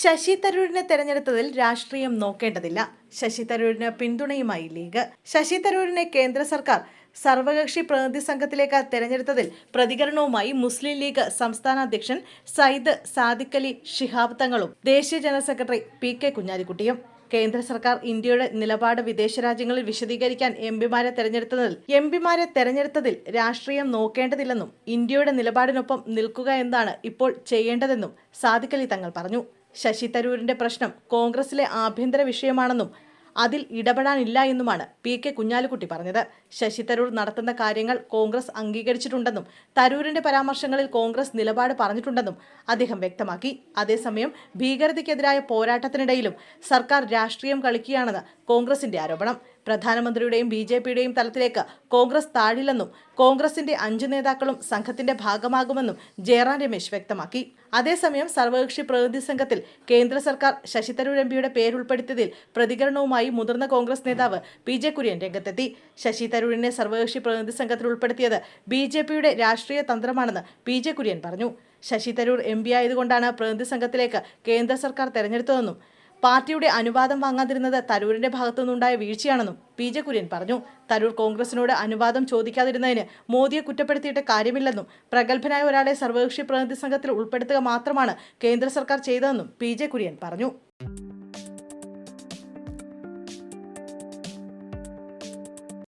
ശശി തരൂരിനെ തെരഞ്ഞെടുത്തതിൽ രാഷ്ട്രീയം നോക്കേണ്ടതില്ല. ശശി തരൂരിന് പിന്തുണയുമായി ലീഗ്. ശശി തരൂരിനെ കേന്ദ്ര സർക്കാർ സർവകക്ഷി പ്രതിനിധി സംഘത്തിലേക്ക് തെരഞ്ഞെടുത്തതിൽ പ്രതികരണവുമായി മുസ്ലിം ലീഗ് സംസ്ഥാന അധ്യക്ഷൻ സയ്ദ് സാദിഖലി ശിഹാബ് തങ്ങളും ദേശീയ ജനറൽ സെക്രട്ടറി പി കെ കുഞ്ഞാലിക്കുട്ടിയും. കേന്ദ്ര സർക്കാർ ഇന്ത്യയുടെ നിലപാട് വിദേശ രാജ്യങ്ങളിൽ വിശദീകരിക്കാൻ എം പിമാരെ തെരഞ്ഞെടുത്തതിൽ എം പിമാരെ തെരഞ്ഞെടുത്തതിൽ രാഷ്ട്രീയം നോക്കേണ്ടതില്ലെന്നും ഇന്ത്യയുടെ നിലപാടിനൊപ്പം നിൽക്കുക എന്താണ് ഇപ്പോൾ ചെയ്യേണ്ടതെന്നും സാദിഖലി തങ്ങൾ പറഞ്ഞു. ശശി തരൂരിന്റെ പ്രശ്നം കോൺഗ്രസിലെ ആഭ്യന്തര വിഷയമാണെന്നും അതിൽ ഇടപെടാനില്ല എന്നുമാണ് പി കെ കുഞ്ഞാലിക്കുട്ടി പറഞ്ഞത്. ശശി തരൂർ നടത്തുന്ന കാര്യങ്ങൾ കോൺഗ്രസ് അംഗീകരിച്ചിട്ടുണ്ടെന്നും തരൂരിന്റെ പരാമർശങ്ങളിൽ കോൺഗ്രസ് നിലപാട് പറഞ്ഞിട്ടുണ്ടെന്നും അദ്ദേഹം വ്യക്തമാക്കി. അതേസമയം ഭീകരതയ്ക്കെതിരായ പോരാട്ടത്തിനിടയിലും സർക്കാർ രാഷ്ട്രീയം കളിക്കുകയാണെന്ന് കോൺഗ്രസിന്റെ ആരോപണം. പ്രധാനമന്ത്രിയുടെയും ബി ജെ പിയുടെയും തലത്തിലേക്ക് കോൺഗ്രസ് താഴില്ലെന്നും കോൺഗ്രസിന്റെ അഞ്ചു നേതാക്കളും സംഘത്തിന്റെ ഭാഗമാകുമെന്നും ജയറാം രമേശ് വ്യക്തമാക്കി. അതേസമയം സർവകക്ഷി പ്രതിനിധി സംഘത്തിൽ കേന്ദ്ര സർക്കാർ ശശി തരൂർ എം പിയുടെ പേരുൾപ്പെടുത്തിയതിൽ പ്രതികരണവുമായി മുതിർന്ന കോൺഗ്രസ് നേതാവ് പി ജെ കുര്യൻ രംഗത്തെത്തി. ശശി തരൂരിനെ സർവകക്ഷി പ്രതിനിധി സംഘത്തിൽ ഉൾപ്പെടുത്തിയത് ബി ജെ പിയുടെ രാഷ്ട്രീയ തന്ത്രമാണെന്ന് പി ജെ കുര്യൻ പറഞ്ഞു. ശശി തരൂർ എം പി ആയതുകൊണ്ടാണ് പ്രതിനിധി സംഘത്തിലേക്ക് കേന്ദ്ര സർക്കാർ തെരഞ്ഞെടുത്തതെന്നും പാർട്ടിയുടെ അനുവാദം വാങ്ങാതിരുന്നത് തരൂരിന്റെ ഭാഗത്തുനിന്നുണ്ടായ വീഴ്ചയാണെന്നും പി ജെ കുര്യൻ പറഞ്ഞു. തരൂർ കോൺഗ്രസിനോട് അനുവാദം ചോദിക്കാതിരുന്നതിന് മോദിയെ കുറ്റപ്പെടുത്തിയിട്ട് കാര്യമില്ലെന്നും പ്രഗത്ഭനായ ഒരാളെ സർവകക്ഷി പ്രതിനിധി സംഘത്തിൽ ഉൾപ്പെടുത്തുക മാത്രമാണ് കേന്ദ്ര സർക്കാർ ചെയ്തതെന്നും പി ജെ കുര്യൻ പറഞ്ഞു.